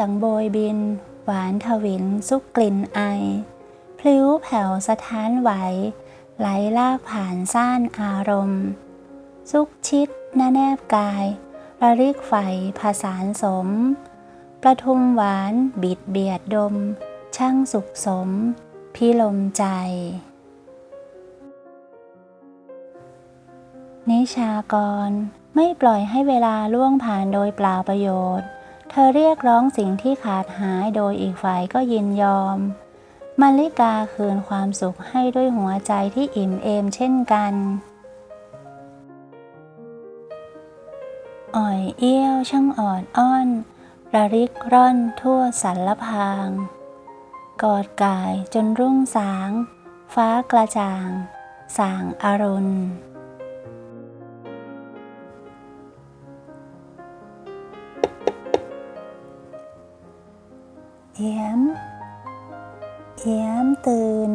ดังโบยบิน หวานทวินซุกกลิ่นไอ พลิ้วแผ่วสะท้านไหว ไหลลากผ่านซ่านอารมณ์ ซุกชิดหน้าแนบกายระริกไฟผสานสม ประทุมหวานบิดเบียดดม ช่างสุขสม พิลมใจ นิชากรไม่ปล่อยให้เวลาล่วงผ่านโดยเปล่าประโยชน์ เธอเรียกร้องสิ่งที่ขาดหายโดยอีกฝ่ายก็ยินยอมมาริกาคืนความสุขให้ด้วยหัวใจที่อิ่มเอมเช่นกัน อ่อยเอี้ยวช่างอ่อนอ้อน ระริกร่อนทั่วสรรพาง กอดกายจนรุ่งสาง ฟ้ากระจ่าง สางอารุณ เอี้ยม เอี้ยมตื่น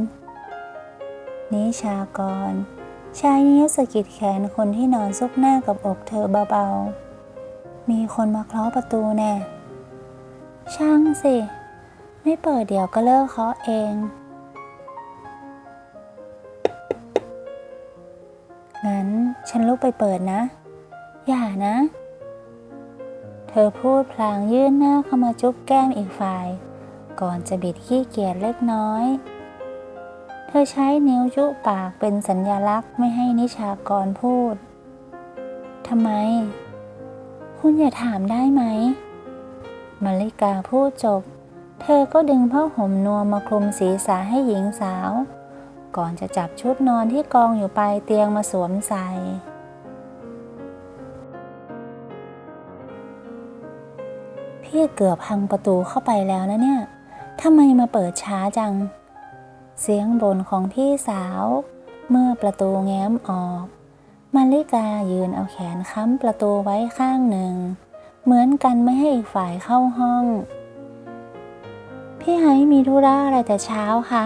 นิชากร ชายนิ้วสะกิดแขนคนที่นอนซุกหน้ากับอกเธอเบาๆ มีคนมาเคาะประตูแน่ ช่างสิ ไม่เปิดเดี๋ยวก็เลิกเคาะเองงั้นฉันลุกไปเปิดนะ อย่านะ เธอพูดพลางยื่นหน้าเข้ามาจุ๊บแก้มอีกฝ่าย ก่อนจะบิดขี้เกียจเล็กน้อย เธอใช้นิ้วจุปากเป็นสัญญลักษณ์ไม่ให้นิชากรพูดทำไม คุณอย่าถามได้ไหมมาริกาพูดจบ เธอก็ดึงผ้าห่มนวมมาคลุมศีรษะให้หญิงสาว ก่อนจะจับชุดนอนที่กองอยู่ปลายเตียงมาสวมใส่พี่เกือบพังประตูเข้าไปแล้วนะเนี่ย ทำไมมาเปิดช้าจัง เสียงบ่นของพี่สาว เมื่อประตูแง้มออกมาริกายืนเอาแขนค้ำประตูไว้ข้างหนึ่ง เหมือนกันไม่ให้อีกฝ่ายเข้าห้อง พี่ไฮมีธุระอะไรแต่เช้าคะ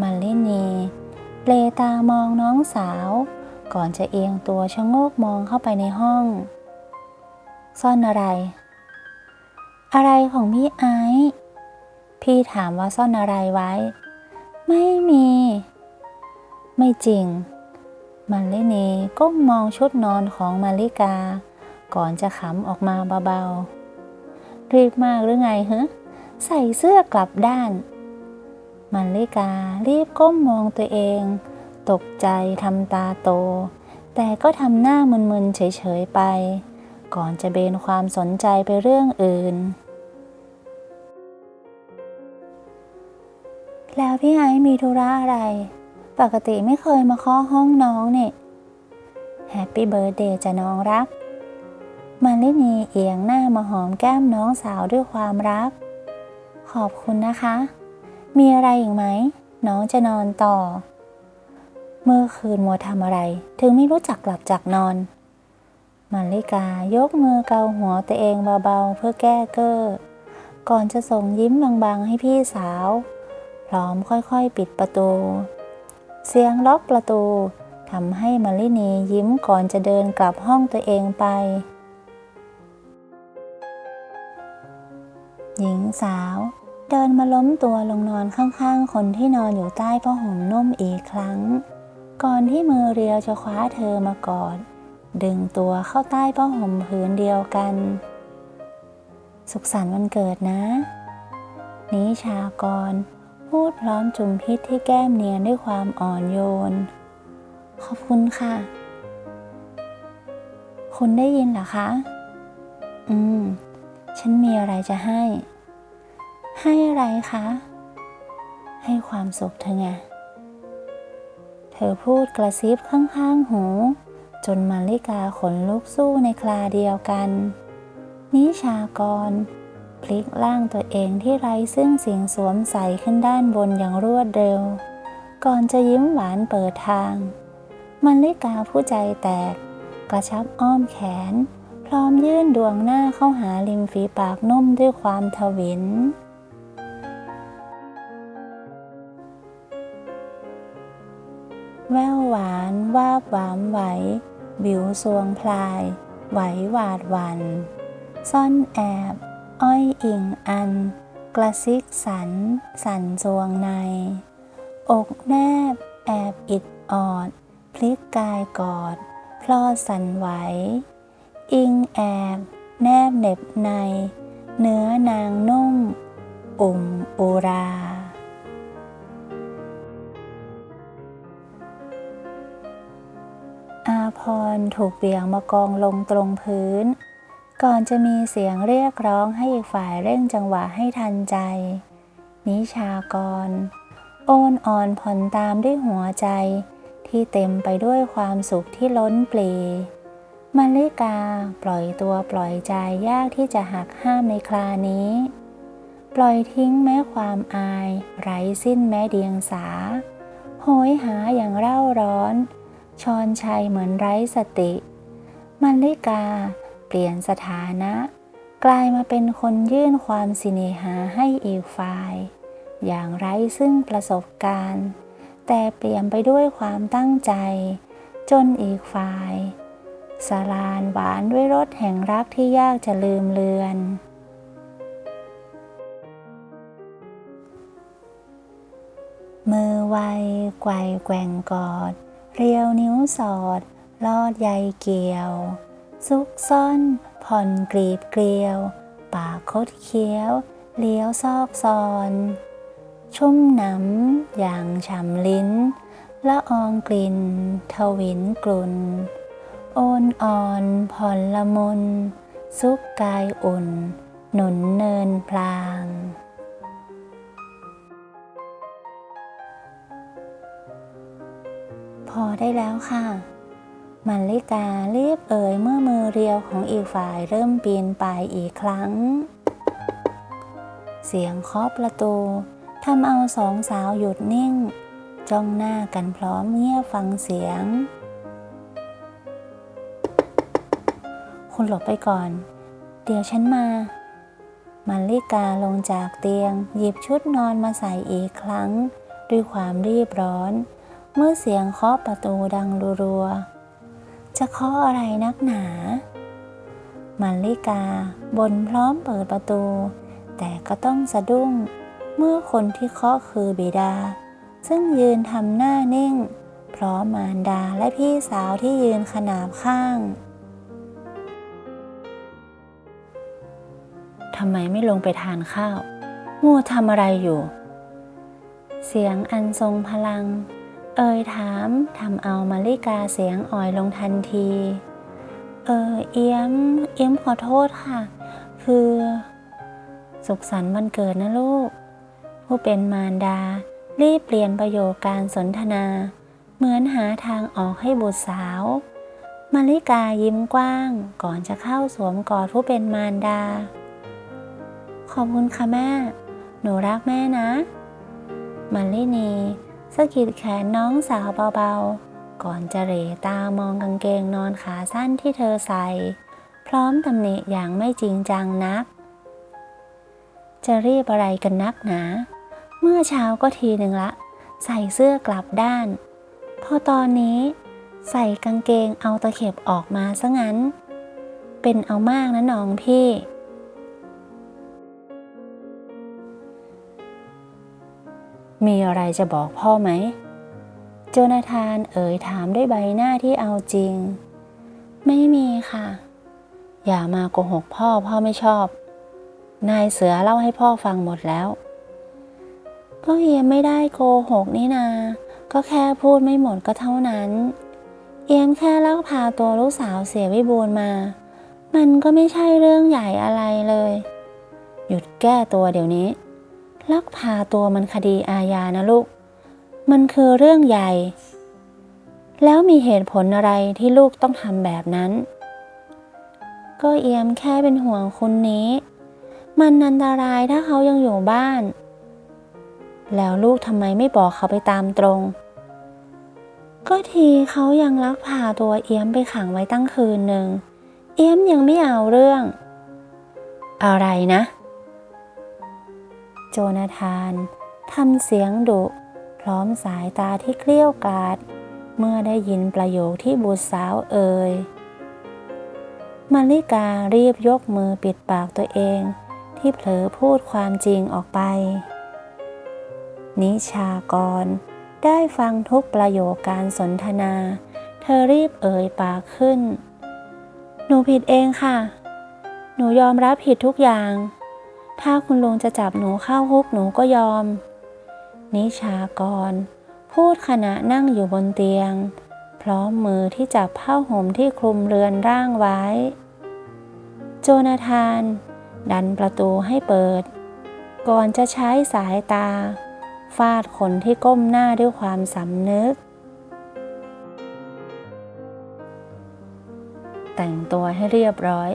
มาลินีเปลตามองน้องสาว ก่อนจะเอียงตัวชะโงกมองเข้าไปในห้อง ซ่อนอะไร อะไรของพี่ไอซ์ พี่ถามว่าซ่อนอะไรไว้ ไม่มี ไม่จริงมาลินีก้มมองชุดนอนของมาริกา ก่อนจะขำออกมาเบาๆ รีบมากหรือไงฮะใส่เสื้อกลับด้านมาริการีบก้มมองตัวเอง ตกใจทำตาโต แต่ก็ทำหน้ามึนๆเฉยๆไป ก่อนจะเบนความสนใจไปเรื่องอื่น แล้วพี่ไอซ์มีธุระอะไร ปกติไม่เคยมาเคาะห้องน้องเนี่ยแฮปปี้เบิร์ดเดย์จะน้องรัก มาลินีเอียงหน้ามาหอมแก้มน้องสาวด้วยความรัก ขอบคุณนะคะ มีอะไรอีกไหม น้องจะนอนต่อ เมื่อคืนมัวทำอะไร ถึงไม่รู้จักหลับจากนอนมาริกายกมือเกาหัวตัวเองเบาๆเพื่อแก้เก้อก่อนจะส่งยิ้มบางๆให้พี่สาว พร้อมค่อยๆ ปิดประตู เสียงล็อกประตูทำให้มารินียิ้มก่อนจะเดินกลับห้องตัวเองไป หญิงสาวเดินมาล้มตัวลงนอนข้างๆ คนที่นอนอยู่ใต้ผ้าห่มนุ่มอีกครั้ง ก่อนที่มือเรียวจะคว้าเธอมากอดดึงตัวเข้าใต้ผ้าห่มผืนเดียวกัน สุขสันต์วันเกิดนะ นิชากร พูดพร้อมจุ่มพิษที่แก้มเนียนด้วยความอ่อนโยน ขอบคุณค่ะ คุณได้ยินเหรอคะ อืม ฉันมีอะไรจะให้ ให้อะไรคะ ให้ความสุขเธอไง เธอพูดกระซิบข้างๆหู จนมาริกาขนลุกสู้ในคลาเดียวกัน นิชากร พลิกร่างตัวเองที่ไร้ซึ่งสิ่งสวมใส่ขึ้นด้านบนอย่างรวดเร็ว ก่อนจะยิ้มหวานเปิดทางมาริกาผู้ใจแตก กระชับอ้อมแขน พร้อมยื่นดวงหน้าเข้าหาริมฝีปากนุ่มด้วยความทวินแววหวานวาบหวามไหววิวสวงพลาย ไหวหวาดวัน ซ่อนแอบ อ้อยอิงอัน กระซิกสัน สันจวงใน อกแนบ แอบอิดออด พลิกกายกอด พลอดสันไหว อิงแอบ แนบเน็บใน เนื้อนางนุ่ม อุ่มอุราอาพรถูกเบี่ยงมากองลงตรงพื้น ก่อนจะมีเสียงเรียกร้องให้อีกฝ่ายเร่งจังหวะให้ทันใจ นิชากร โอนอ่อนผ่อนตามด้วยหัวใจ ที่เต็มไปด้วยความสุขที่ล้นปลีมาริกาปล่อยตัวปล่อยใจยากที่จะหักห้ามในครานี้ ปล่อยทิ้งแม้ความอาย ไร้สิ้นแม้เดียงสา โหยหาอย่างเร่าร้อน ชอนชัยเหมือนไร้สติมาริกา เปลี่ยนสถานะ กลายมาเป็นคนยื่นความสิเนหาให้อีกฝ่าย อย่างไร้ซึ่งประสบการณ์ แต่เปลี่ยนไปด้วยความตั้งใจ จนอีกฝ่ายสลานหวานด้วยรสแห่งรักที่ยากจะลืมเลือน มือไวไกวแกว่งกอด เรียวนิ้วสอด ลอดใยเกี่ยว ซุกซ่อน ผ่อนกรีบเกลียว ปากคดเคี้ยว เลี้ยวซอกซอน ชุ่มหนำอย่างฉ่ำลิ้น ละอองกลิ่น ทวินกลุ่น โอนอ่อนผ่อนละมุน ซุกกายอุ่น หนุนเนินพลางพอได้แล้วค่ะ มัลลิการีบเอ่ยเมื่อมือเรียวของอีกฝ่ายเริ่มปีนป่ายอีกครั้ง เสียงเคาะประตูทำเอาสองสาวหยุดนิ่ง จ้องหน้ากันพร้อมเงียบฟังเสียง คุณหลบไปก่อน เดี๋ยวฉันมามัลลิกาลงจากเตียง หยิบชุดนอนมาใส่อีกครั้ง ด้วยความรีบร้อน เมื่อเสียงเคาะประตูดังรัวๆ จะเคาะอะไรนักหนา มัลลิกาบนพร้อมเปิดประตู แต่ก็ต้องสะดุ้งเมื่อคนที่เคาะคือบิดา ซึ่งยืนทำหน้านิ่ง พร้อมมารดาและพี่สาวที่ยืนขนาบข้างทำไมไม่ลงไปทานข้าวมัวทำอะไรอยู่ เสียงอันทรงพลัง เอ่ยถามทำเอามาริกาเสียงอ่อยลงทันที เออเอี้ยม เอี้ยมขอโทษค่ะ คือ สุขสันต์วันเกิดนะลูก ผู้เป็นมารดา รีบเปลี่ยนประโยคการสนทนา เหมือนหาทางออกให้บุตรสาวมาริกายิ้มกว้างก่อนจะเข้าสวมกอดผู้เป็นมารดา ขอบคุณค่ะแม่ หนูรักแม่นะมาลินี สะกิดแขนน้องสาวเบาๆ ก่อนจะเหลตามองกางเกงนอนขาสั้นที่เธอใส่ พร้อมตำหนิอย่างไม่จริงจังนัก จะรีบอะไรกันนักหนา เมื่อเช้าก็ทีหนึ่งละ ใส่เสื้อกลับด้าน พอตอนนี้ ใส่กางเกงเอาตะเข็บออกมาซะงั้น เป็นเอามากนะน้องพี่ มีอะไรจะบอกพ่อไหม โจนาธานเอ่ยถามด้วยใบหน้าที่เอาจริง ไม่มีค่ะ อย่ามาโกหกพ่อพ่อไม่ชอบ นายเสือเล่าให้พ่อฟังหมดแล้ว ก็เอียมไม่ได้โกหกนี่นา ก็แค่พูดไม่หมดก็เท่านั้น เอียมแค่ลักพาตัวลูกสาวเสียวิบูลย์มา มันก็ไม่ใช่เรื่องใหญ่อะไรเลย หยุดแก้ตัวเดี๋ยวนี้ ลักพาตัวมันคดีอาญานะลูก มันคือเรื่องใหญ่ แล้วมีเหตุผลอะไรที่ลูกต้องทำแบบนั้น ก็เอียมแค่เป็นห่วงคนนี้ มันอันตรายถ้าเขายังอยู่บ้าน แล้วลูกทำไมไม่บอกเขาไปตามตรง ก็ทีเขายังลักพาตัวเอี้ยมไปขังไว้ตั้งคืนหนึ่ง เอี้ยมยังไม่เอาเรื่อง อะไรนะ จนาธานทำเสียงดุ พร้อมสายตาที่เกลี้ยวกราด เมื่อได้ยินประโยคที่บุตรสาวเอ่ยมาริการีบยกมือปิดปากตัวเอง ที่เผลอพูดความจริงออกไป นิชากร ได้ฟังทุกประโยคการสนทนา เธอรีบเอ่ยปากขึ้น หนูผิดเองค่ะ หนูยอมรับผิดทุกอย่าง ถ้าคุณลุงจะจับหนูเข้าคุกหนูก็ยอม นิชากร พูดขณะนั่งอยู่บนเตียง พร้อมมือที่จับผ้าห่มที่คลุมเรือนร่างไว้ โจนาธาน ดันประตูให้เปิด ก่อนจะใช้สายตา ฟาดคนที่ก้มหน้าด้วยความสำนึก แต่งตัวให้เรียบร้อย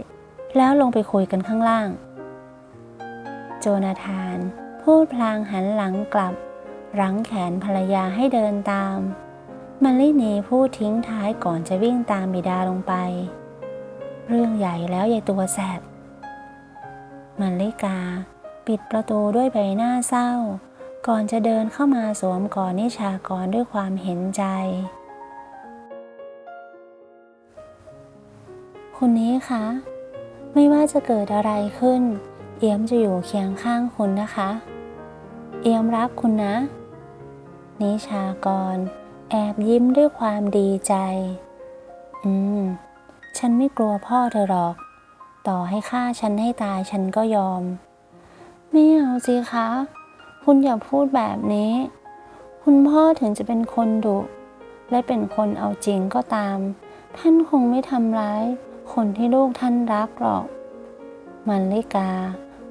แล้วลงไปคุยกันข้างล่าง โจนาธาน พูดพลางหันหลังกลับ รั้งแขนภรรยาให้เดินตามมาลินีพูดทิ้งท้ายก่อนจะวิ่งตามบิดาลงไป เรื่องใหญ่แล้วยายตัวแสบมาลิกา ปิดประตูด้วยใบหน้าเศร้า ก่อนจะเดินเข้ามาสวมกอดนิชากรด้วยความเห็นใจ คุณนี้คะ ไม่ว่าจะเกิดอะไรขึ้น เอียมจะอยู่เคียงข้างคุณนะคะ เอียมรักคุณนะ นิชากร แอบยิ้มด้วยความดีใจ อืม ฉันไม่กลัวพ่อเธอหรอก ต่อให้ฆ่าฉันให้ตายฉันก็ยอม ไม่เอาสิคะ คุณอย่าพูดแบบนี้ คุณพ่อถึงจะเป็นคนดุ และเป็นคนเอาจริงก็ตาม ท่านคงไม่ทำร้าย คนที่ลูกท่านรักหรอกมันลิกา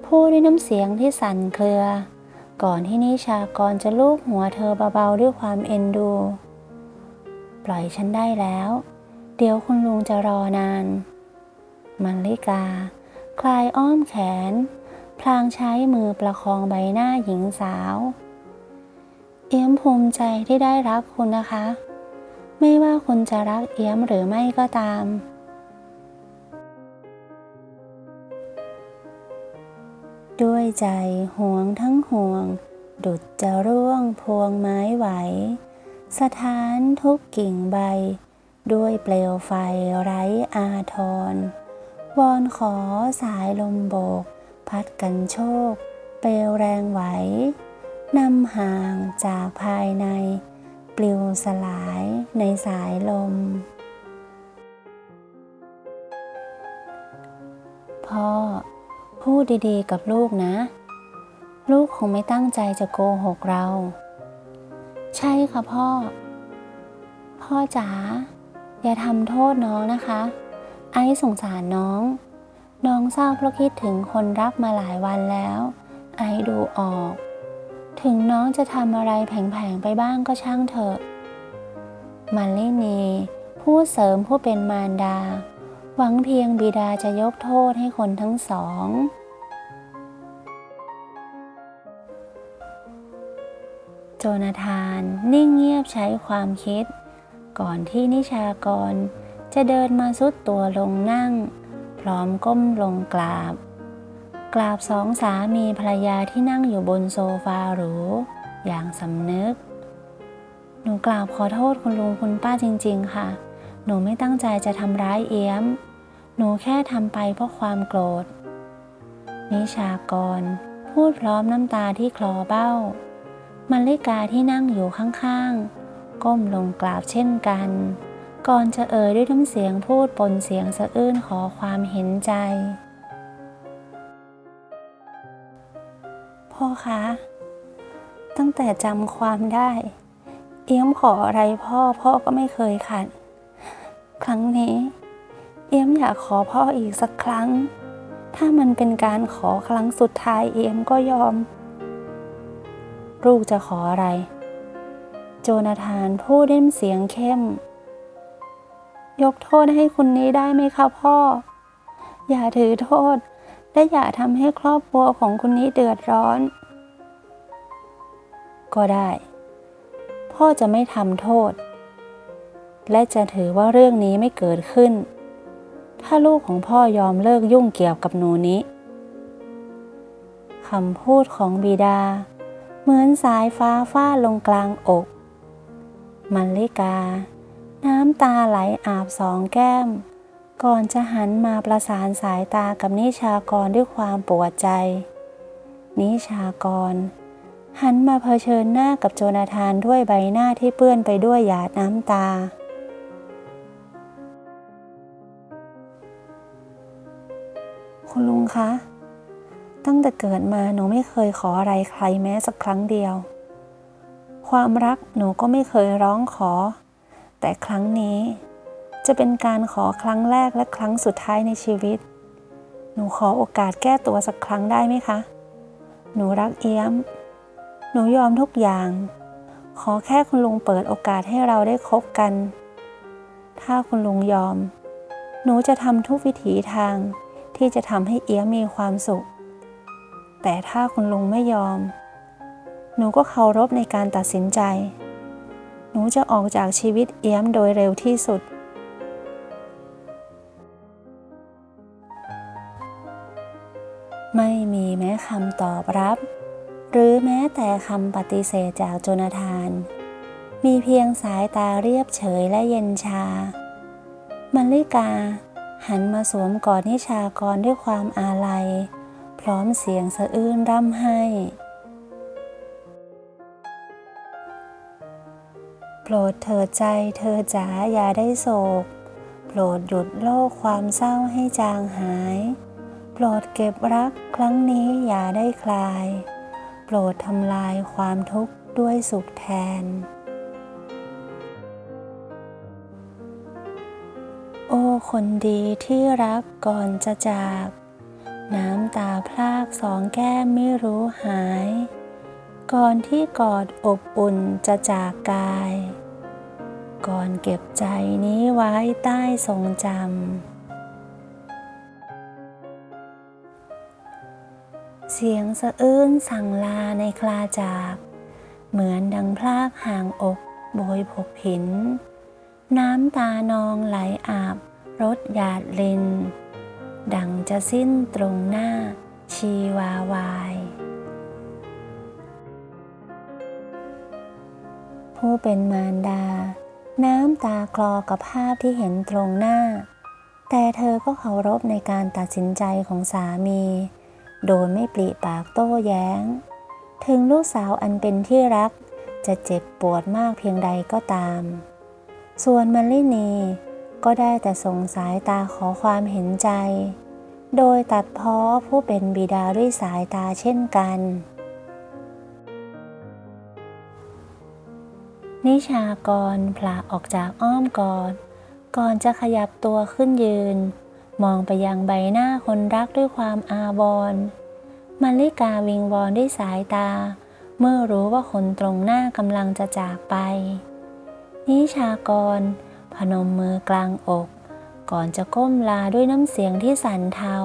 พูดด้วยน้ำเสียงที่สั่นเครือ ก่อนที่นิชากรจะลูบหัวเธอเบาๆด้วยความเอ็นดู ปล่อยฉันได้แล้ว เดี๋ยวคุณลุงจะรอนาน มันลิกา คลายอ้อมแขน พลางใช้มือประคองใบหน้าหญิงสาว เอี้ยมภูมิใจที่ได้รักคุณนะคะ ไม่ว่าคุณจะรักเอี้ยมหรือไม่ก็ตาม ด้วยใจห่วงทั้งห่วง ดุดจะร่วงพวงไม้ไหว สถานทุกกิ่งใบ ด้วยเปลวไฟไร้อาทรวอนขอสายลมโบก พัดกันโชค เปลวแรงไหวนำห่างจากภายใน ปลิวสลายในสายลม พ่อ พูดดีๆ กับลูกนะ ลูกคงไม่ตั้งใจจะโกหกเรา ใช่ค่ะพ่อ พ่อจ๋าอย่าทำโทษน้องนะคะ ไอ้สงสารน้อง น้องเศร้าเพราะคิดถึงคนรักมาหลายวันแล้ว ไอ้ดูออก ถึงน้องจะทำอะไรแผงๆไปบ้างก็ช่างเถอะ มันลินีพูดเสริมผู้เป็นมารดา หวังเพียงบิดาจะยกโทษให้คนทั้งสอง โจนาธานนิ่งเงียบใช้ความคิด ก่อนที่นิชากร จะเดินมาสุดตัวลงนั่ง พร้อมก้มลงกราบ กราบสองสามีภรรยาที่นั่งอยู่บนโซฟาหรู อย่างสำนึก หนูกราบขอโทษคุณลุงคุณป้าจริง ๆ ค่ะ หนูไม่ตั้งใจจะทำร้ายเอี้ยม หนูแค่ทำไปเพราะความโกรธ นิชากร พูดพร้อมน้ำตาที่คลอเบ้ามัลลิกาที่นั่งอยู่ข้างๆ ก้มลงกราบเช่นกัน ก่อนจะเอ่ยด้วยน้ำเสียงพูดปนเสียงสะอื้นขอความเห็นใจ พ่อคะ ตั้งแต่จำความได้ เอี้ยมขออะไรพ่อพ่อก็ไม่เคยขัด ครั้งนี้ เอียมอยากขอพ่ออีกสักครั้ง ถ้ามันเป็นการขอครั้งสุดท้ายเอียมก็ยอม ลูกจะขออะไร โจนาธานพูดด้วยเสียงเข้ม ยกโทษให้คุณนี้ได้ไหมคะพ่อ อย่าถือโทษ และอย่าทำให้ครอบครัวของคุณนี้เดือดร้อน ก็ได้ พ่อจะไม่ทำโทษ และจะถือว่าเรื่องนี้ไม่เกิดขึ้น ถ้าลูกของพ่อยอมเลิกยุ่งเกี่ยวกับหนูนี้คำพูดของบิดา เหมือนสายฟ้าฟาดลงกลางอกมันลิกา น้ำตาไหลอาบสองแก้ม ก่อนจะหันมาประสานสายตากับนิชากรด้วยความปวดใจ นิชากร หันมาเผชิญหน้ากับโจนาธานด้วยใบหน้าที่เปื้อนไปด้วยหยาดน้ำตา คุณลุงคะ ตั้งแต่เกิดมาหนูไม่เคยขออะไรใครแม้สักครั้งเดียว ความรักหนูก็ไม่เคยร้องขอ แต่ครั้งนี้ จะเป็นการขอครั้งแรกและครั้งสุดท้ายในชีวิต หนูขอโอกาสแก้ตัวสักครั้งได้ไหมคะ หนูรักเอี้ยม หนูยอมทุกอย่าง ขอแค่คุณลุงเปิดโอกาสให้เราได้คบกัน ถ้าคุณลุงยอม หนูจะทำทุกวิถีทาง ที่จะทำให้เอียมมีความสุข แต่ถ้าคุณลุงไม่ยอม หนูก็เคารพในการตัดสินใจ หนูจะออกจากชีวิตเอี้ยมโดยเร็วที่สุด ไม่มีแม้คำตอบรับ หรือแม้แต่คำปฏิเสธจากโจนาธาน มีเพียงสายตาเรียบเฉยและเย็นชา มันลิกา หันมาสวมกอดนิชากรด้วยความอาลัย พร้อมเสียงสะอื้นร่ำไห้ โปรดเถิดใจเธอจ๋าอย่าได้โศก โปรดหยุดโลกความเศร้าให้จางหาย โปรดเก็บรักครั้งนี้อย่าได้คลาย โปรดทำลายความทุกข์ด้วยสุขแทน คนดีที่รักก่อนจะจาก น้ำตาพลากสองแก้มไม่รู้หาย ก่อนที่กอดอบอุ่นจะจากกาย ก่อนเก็บใจนี้ไว้ใต้ทรงจำ เสียงสะอื้นสั่งลาในคลาจาก เหมือนดังพลากห่างอกโบยผกผินน้ำตานองไหลอาบ รถหยาดลินดังจะสิ้นตรงหน้าชีวาวาย ผู้เป็นมารดา น้ำตาคลอกับภาพที่เห็นตรงหน้า แต่เธอก็เคารพในการตัดสินใจของสามี โดยไม่ปริปากโต้แย้ง ถึงลูกสาวอันเป็นที่รักจะเจ็บปวดมากเพียงใดก็ตาม ส่วนมัลลินี ก็ได้แต่ส่งสายตาขอความเห็นใจ โดยตัดพ้อผู้เป็นบิดาด้วยสายตาเช่นกัน นิชากรผละออกจากอ้อมกอดก่อนจะขยับตัวขึ้นยืน มองไปยังใบหน้าคนรักด้วยความอาวรณ์มาริกาวิงวอนด้วยสายตา เมื่อรู้ว่าคนตรงหน้ากำลังจะจากไป นิชากร พนมมือกลางอก ก่อนจะก้มลาด้วยน้ำเสียงที่สั่นเทา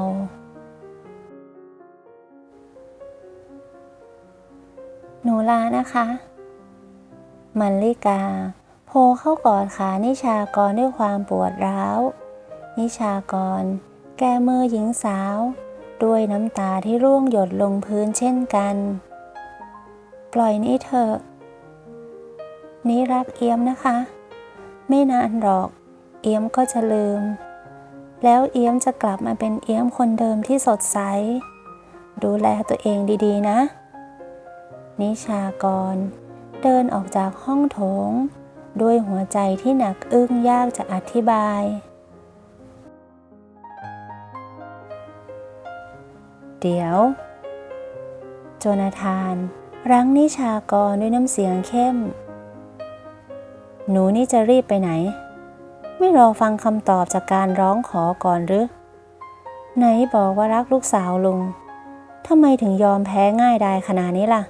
หนูลานะคะ มันลิกาโผล่เข้ากอดขานิชากรด้วยความปวดร้าว นิชากร แกมือหญิงสาว ด้วยน้ำตาที่ร่วงหยดลงพื้นเช่นกัน ปล่อยนี่เถอะนี่รักเอี้ยมนะคะ ไม่นานหรอก เอี้ยมก็จะลืม แล้วเอี้ยมจะกลับมาเป็นเอี้ยมคนเดิมที่สดใส ดูแลตัวเองดีๆนะ นิชากร เดินออกจากห้องโถง ด้วยหัวใจที่หนักอึ้งยากจะอธิบาย เดี๋ยว โจนาธานรั้งนิชากรด้วยน้ำเสียงเข้ม หนูนี่จะรีบไปไหน ไม่รอฟังคำตอบจากการร้องขอก่อนหรือ ไหนบอกว่ารักลูกสาวลุงทำไมถึงยอมแพ้ง่ายได้ขนาดนี้ล่ะ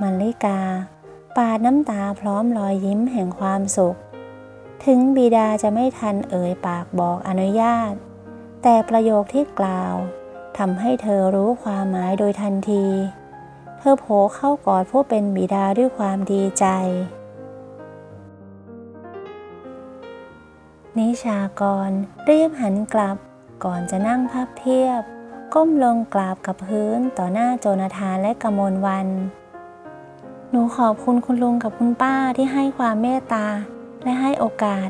มันลิกา ปาดน้ำตาพร้อมรอยยิ้มแห่งความสุข ถึงบิดาจะไม่ทันเอ่ยปากบอกอนุญาต แต่ประโยคที่กล่าวทำให้เธอรู้ความหมายโดยทันที เธอโผล่เข้ากอดผู้เป็นบิดาด้วยความดีใจ นิชากร รีบหันกลับ ก่อนจะนั่งพับเพียบ ก้มลงกราบกับพื้นต่อหน้าโจนาธานและกมลวัน หนูขอบคุณคุณลุงกับคุณป้าที่ให้ความเมตตาและให้โอกาส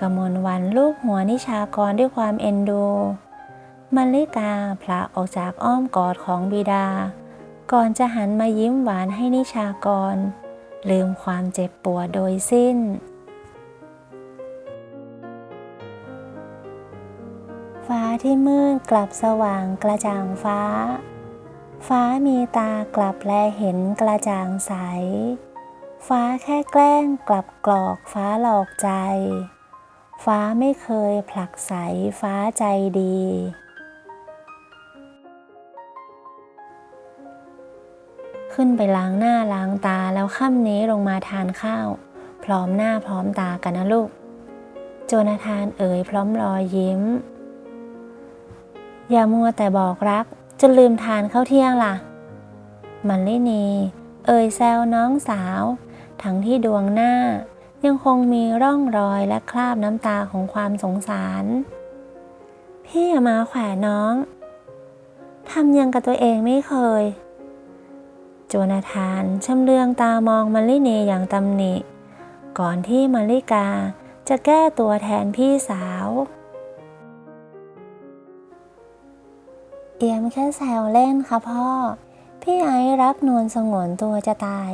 กมลวันลูกหัวนิชากรด้วยความเอ็นดูมัลลิกาพละออกจากอ้อมกอดของบิดา ก่อนจะหันมายิ้มหวานให้นิชากร ลืมความเจ็บปวดโดยสิ้น ที่มืดกลับสว่างกระจ่างฟ้า ฟ้ามีตากลับแลเห็นกระจ่างใส ฟ้าแค่แกล้งกลับกรอกฟ้าหลอกใจ ฟ้าไม่เคยผลักใสฟ้าใจดี ขึ้นไปล้างหน้าล้างตาแล้วค่ำนี้ลงมาทานข้าว พร้อมหน้าพร้อมตากันนะลูก โจนาธานเอ๋ยพร้อมรอยยิ้ม อย่ามัวแต่บอกรักจนลืมทานข้าวเที่ยงล่ะ มันลินี เอ่ยแซวน้องสาว ทั้งที่ดวงหน้า ยังคงมีร่องรอยและคราบน้ำตาของความสงสาร พี่อย่ามาแขวน้องทำยังกับตัวเองไม่เคย โจนาธานชำเลืองตามองมาลิเนอย่างตำหนิ ก่อนที่มาริกาจะแก้ตัวแทนพี่สาว เอียมแค่แซวเล่นค่ะพ่อ พี่ไอ้รักนวลสงวนตัวจะตาย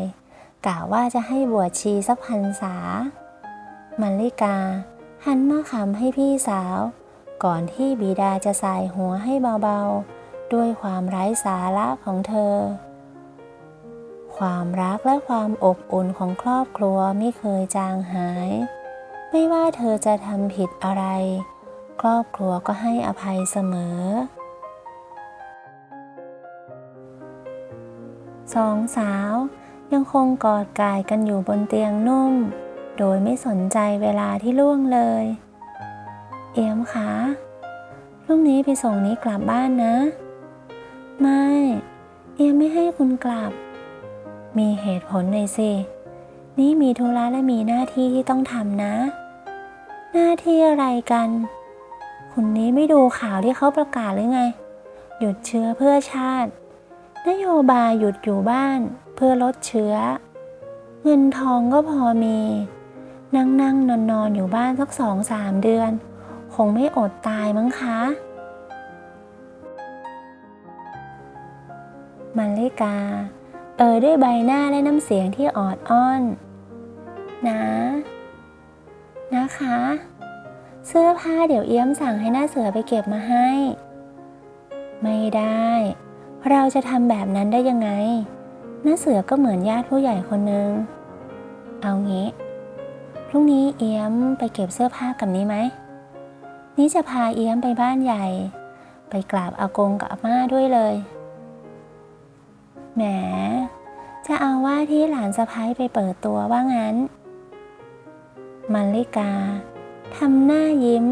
กะว่าจะให้บวชชีสักพันษา มันลิกา หันมาขำให้พี่สาว ก่อนที่บิดาจะสายหัวให้เบาๆ ด้วยความไร้สาระของเธอ ความรักและความอบอุ่นของครอบครัวไม่เคยจางหาย ไม่ว่าเธอจะทำผิดอะไร ครอบครัวก็ให้อภัยเสมอ สองสาว ยังคงกอดกายกันอยู่บนเตียงนุ่ม โดยไม่สนใจเวลาที่ล่วงเลย เอี่ยมคะพรุ่งนี้ไปส่งนี้กลับบ้านนะ ไม่ เอี่ยมไม่ให้คุณกลับ มีเหตุผลหน่อยสิ นี่มีธุระและมีหน้าที่ที่ต้องทำนะ หน้าที่อะไรกันคุณนี้ไม่ดูข่าวที่เขาประกาศหรือไง หยุดเชื้อเพื่อชาติ นโยบายหยุดอยู่บ้านเพื่อลดเชื้อ เงินทองก็พอมี นั่งนั่งนอนนอนอยู่บ้านสักสองสามเดือน คงไม่อดตายมั้งคะมันลิกา เอ่ยด้วยใบหน้าและน้ำเสียงที่ออดอ้อน นะ นะคะ เสื้อผ้าเดี๋ยวเอี้ยมสั่งให้หน้าเสือไปเก็บมาให้ ไม่ได้ เราจะทำแบบนั้นได้ยังไงน้าเสือก็เหมือนญาติผู้ใหญ่คนนึง เอางี้ พรุ่งนี้เอี้ยมไปเก็บเสื้อผ้ากับนี้ไหม นี่จะพาเอี้ยมไปบ้านใหญ่ ไปกราบอากงกับอาม่าด้วยเลย แหม จะเอาว่าที่หลานสะพ้ายไปเปิดตัวว่างั้น มันลิกาทำหน้ายิ้ม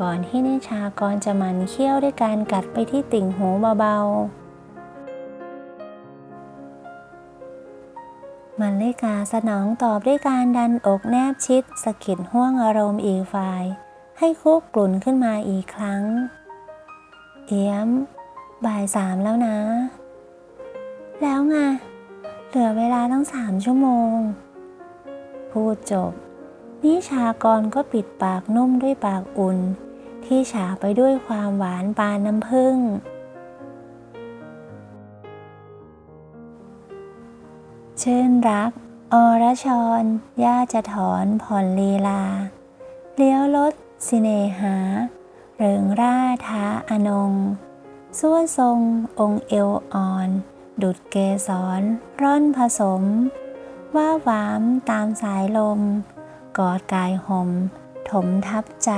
ก่อนที่นิชากรจะมันเคี้ยวด้วยการกัดไปที่ติ่งหูเบาๆ มันลิกาสนองตอบด้วยการดันอกแนบชิดสะกิดห่วงอารมณ์อีกฝ่าย ให้คุกกลุ่นขึ้นมาอีกครั้ง เอี้ยม บ่ายสามแล้วนะ แล้วไงเหลือเวลาตั้งสามชั่วโมง พูดจบ นิชากรก็ปิดปากนุ่มด้วยปากอุ่น ที่ฉาไปด้วยความหวานปานน้ำผึ้ง ชื่นรัก อรชรย่าจะถอนผ่อนลีลา เลี้ยวรถสิเนหา เริงร่าท้าอนงส่วทรงองค์เอวอ่อน ดุดเกสรร่อนผสม ว่าหวามตามสายลม กอดกายห่มถมทับใจ